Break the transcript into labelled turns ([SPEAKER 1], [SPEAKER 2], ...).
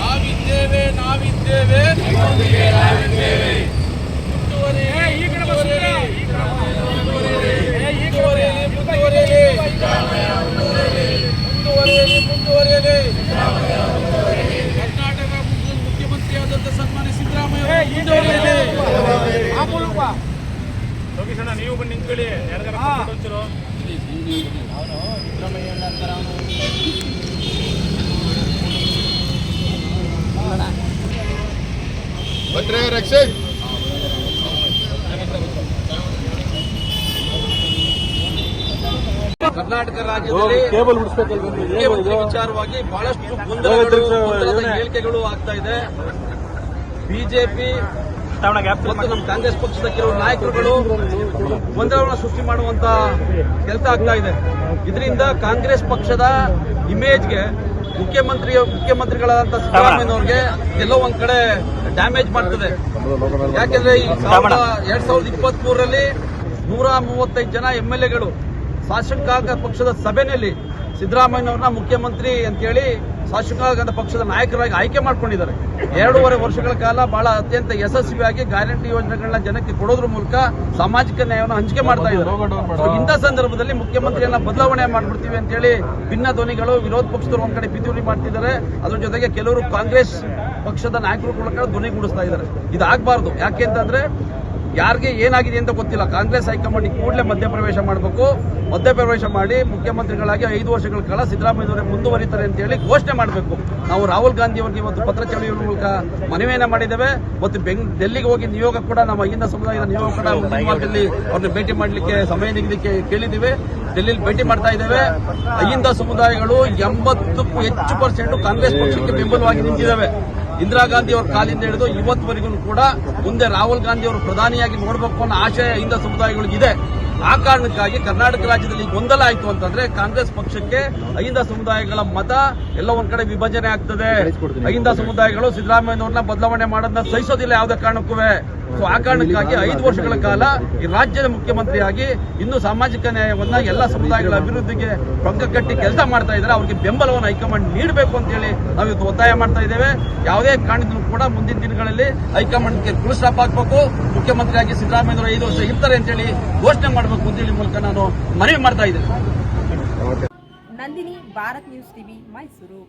[SPEAKER 1] ನಾವಿದ್ದೇವೆ ನಾವಿದ್ದೇವೆ. ಮುಂದುವರಿಯಲಿ ಮುಂದುವರಿಯಲಿ ಕರ್ನಾಟಕ ಮುಖ್ಯಮಂತ್ರಿಯಾದಂಥ ಸನ್ಮಾನ್ಯ ಸಿದ್ದರಾಮಯ್ಯ ಮುಂದುವರಿಯಲಿ. ನೀವು ಬಂದು ನಿಂತ್ಕೊಳ್ಳಿ. ಯಾರಿಗಾರ ಕೊಟ್ಟು
[SPEAKER 2] ರಕ್ಷಕ್
[SPEAKER 3] ಕರ್ನಾಟಕ ರಾಜ್ಯದಲ್ಲಿ
[SPEAKER 4] ಕೇಬಲ್
[SPEAKER 3] ವಿಚಾರವಾಗಿ ಬಹಳಷ್ಟು ಗೊಂದಲಗಳು ಹೇಳಿಕೆಗಳು ಆಗ್ತಾ ಇದೆ. ಬಿಜೆಪಿ ಮತ್ತು ನಮ್ಮ ಕಾಂಗ್ರೆಸ್ ಪಕ್ಷದ ಕೆಲವು ನಾಯಕರುಗಳು ಗೊಂದಲವನ್ನು ಸೃಷ್ಟಿ ಮಾಡುವಂತ ಕೆಲಸ ಆಗ್ತಾ ಇದೆ. ಇದರಿಂದ ಕಾಂಗ್ರೆಸ್ ಪಕ್ಷದ ಇಮೇಜ್ಗೆ ಮುಖ್ಯಮಂತ್ರಿ ಮುಖ್ಯಮಂತ್ರಿಗಳಾದಂತಹ ಸಿದ್ದರಾಮಯ್ಯನವ್ರಿಗೆ ಎಲ್ಲೋ ಒಂದ್ ಕಡೆ ಡ್ಯಾಮೇಜ್ ಮಾಡ್ತದೆ. ಯಾಕೆಂದ್ರೆ ಈ ಎರಡ್ ಸಾವಿರದ ಇಪ್ಪತ್ತ್ ಮೂರರಲ್ಲಿ ನೂರ ಮೂವತ್ತೈದು ಜನ ಎಂ ಎಲ್ ಎಗಳು ಶಾಸಕಾಂಗ ಪಕ್ಷದ ಸಭೆಯಲ್ಲಿ ಸಿದ್ದರಾಮಯ್ಯನವ್ರನ್ನ ಮುಖ್ಯಮಂತ್ರಿ ಅಂತೇಳಿ ಶಾಸಕಾಂಗ ಪಕ್ಷದ ನಾಯಕರಾಗಿ ಆಯ್ಕೆ ಮಾಡ್ಕೊಂಡಿದ್ದಾರೆ. ಎರಡೂವರೆ ವರ್ಷಗಳ ಕಾಲ ಬಹಳ ಅತ್ಯಂತ ಯಶಸ್ವಿಯಾಗಿ ಗ್ಯಾರಂಟಿ ಯೋಜನೆಗಳನ್ನ ಜನಕ್ಕೆ ಕೊಡೋದ್ರ ಮೂಲಕ ಸಾಮಾಜಿಕ ನ್ಯಾಯವನ್ನು ಹಂಚಿಕೆ ಮಾಡ್ತಾ ಇದ್ದಾರೆ. ಇಂಥ ಸಂದರ್ಭದಲ್ಲಿ ಮುಖ್ಯಮಂತ್ರಿಯನ್ನ ಬದಲಾವಣೆ ಮಾಡ್ಬಿಡ್ತೀವಿ ಅಂತೇಳಿ ಭಿನ್ನ ಧ್ವನಿಗಳು ವಿರೋಧ ಪಕ್ಷದವರು ಒಂದ್ ಕಡೆ ಪಿತೂರಿ ಮಾಡ್ತಿದ್ದಾರೆ. ಅದ್ರ ಜೊತೆಗೆ ಕೆಲವರು ಕಾಂಗ್ರೆಸ್ ಪಕ್ಷದ ನಾಯಕರು ಕೂಡ ಧ್ವನಿಗೂಡಿಸ್ತಾ ಇದ್ದಾರೆ. ಇದಾಗಬಾರ್ದು. ಯಾಕೆ ಅಂತಂದ್ರೆ ಯಾರಿಗೆ ಏನಾಗಿದೆ ಅಂತ ಗೊತ್ತಿಲ್ಲ. ಕಾಂಗ್ರೆಸ್ ಹೈಕಮಾಂಡ್ ಕೂಡಲೇ ಮಧ್ಯಪ್ರವೇಶ ಮಾಡಬೇಕು. ಮಧ್ಯಪ್ರವೇಶ ಮಾಡಿ ಮುಖ್ಯಮಂತ್ರಿಗಳಾಗಿ ಐದು ವರ್ಷಗಳ ಕಾಲ ಸಿದ್ದರಾಮಯ್ಯವರೇ ಮುಂದುವರಿತಾರೆ ಅಂತ ಹೇಳಿ ಘೋಷಣೆ ಮಾಡಬೇಕು. ನಾವು ರಾಹುಲ್ ಗಾಂಧಿ ಅವರಿಗೆ ಇವತ್ತು ಪತ್ರ ಚಳಿಯ ಮೂಲಕ ಮನವಿಯನ್ನ ಮಾಡಿದ್ದೇವೆ. ಮತ್ತು ಬೆಂಗ್ ಡೆಲ್ಲಿಗೆ ಹೋಗಿ ನಿಯೋಗ ಕೂಡ ನಮ್ಮ ಅಹಿಂದ ಸಮುದಾಯದ ನಿಯೋಗ ಕೂಡ ಅವ್ರನ್ನ ಭೇಟಿ ಮಾಡಲಿಕ್ಕೆ ಸಮಯ ನಿಗದಿಕ್ಕೆ ಕೇಳಿದ್ದೀವಿ. ಡೆಲ್ಲಿಲಿ ಭೇಟಿ ಮಾಡ್ತಾ ಇದ್ದೇವೆ. ಅಹಿಂದ ಸಮುದಾಯಗಳು ಎಂಬತ್ತಕ್ಕೂ ಹೆಚ್ಚು ಪರ್ಸೆಂಟ್ ಕಾಂಗ್ರೆಸ್ ಪಕ್ಷಕ್ಕೆ ಬೆಂಬಲವಾಗಿ ನಿಂತಿದ್ದಾವೆ. ಇಂದಿರಾ ಗಾಂಧಿ ಅವರ ಕಾಲಿಂದ ಹಿಡಿದು ಇವತ್ತುವರೆಗೂ ಕೂಡ ಮುಂದೆ ರಾಹುಲ್ ಗಾಂಧಿ ಅವರು ಪ್ರಧಾನಿಯಾಗಿ ನೋಡಬೇಕು ಅನ್ನೋ ಆಶಯ ಹಿಂದ ಸಮುದಾಯಗಳಿಗಿದೆ. ಆ ಕಾರಣಕ್ಕಾಗಿ ಕರ್ನಾಟಕ ರಾಜ್ಯದಲ್ಲಿ ಗೊಂದಲ ಆಯಿತು ಅಂತಂದ್ರೆ ಕಾಂಗ್ರೆಸ್ ಪಕ್ಷಕ್ಕೆ ಅಹಿಂದ ಸಮುದಾಯಗಳ ಮತ ಎಲ್ಲ ಒಂದ್ ಕಡೆ ವಿಭಜನೆ ಆಗ್ತದೆ. ಅಹಿಂದ ಸಮುದಾಯಗಳು ಸಿದ್ದರಾಮಯ್ಯನವ್ರನ್ನ ಬದಲಾವಣೆ ಮಾಡೋದನ್ನ ಸಹಿಸೋದಿಲ್ಲ ಯಾವುದೇ ಕಾರಣಕ್ಕೂ. ಸೊ ಆ ಕಾರಣಕ್ಕಾಗಿ ಐದು ವರ್ಷಗಳ ಕಾಲ ಈ ರಾಜ್ಯದ ಮುಖ್ಯಮಂತ್ರಿಯಾಗಿ ಇನ್ನು ಸಾಮಾಜಿಕ ನ್ಯಾಯವನ್ನ ಎಲ್ಲ ಸಮುದಾಯಗಳ ಅಭಿವೃದ್ಧಿಗೆ ಪಂಕ ಕಟ್ಟಿ ಕೆಲಸ ಮಾಡ್ತಾ ಇದ್ದಾರೆ. ಅವರಿಗೆ ಬೆಂಬಲವನ್ನು ಹೈಕಮಾಂಡ್ ನೀಡಬೇಕು ಅಂತ ಹೇಳಿ ನಾವು ಇವತ್ತು ಒತ್ತಾಯ ಮಾಡ್ತಾ ಇದ್ದೇವೆ. ಯಾವುದೇ ಕಾರಣಕ್ಕೂ ಕೂಡ ಮುಂದಿನ ದಿನಗಳಲ್ಲಿ ಹೈಕಮಾಂಡ್ಗೆ ಫುಲ್ ಸ್ಟಾಪ್ ಹಾಕಬೇಕು. ಮುಖ್ಯಮಂತ್ರಿಯಾಗಿ ಸಿದ್ದರಾಮಯ್ಯವರು ಐದು ವರ್ಷ ಇರ್ತಾರೆ ಅಂತ ಹೇಳಿ ಘೋಷಣೆ ಮಾಡಬೇಕು ಅಂತ ಹೇಳಿ ಮೂಲಕ ನಾನು ಮನವಿ ಮಾಡ್ತಾ ಇದ್ದೇನೆ.
[SPEAKER 5] Nandini Bharat news TV Mysuru.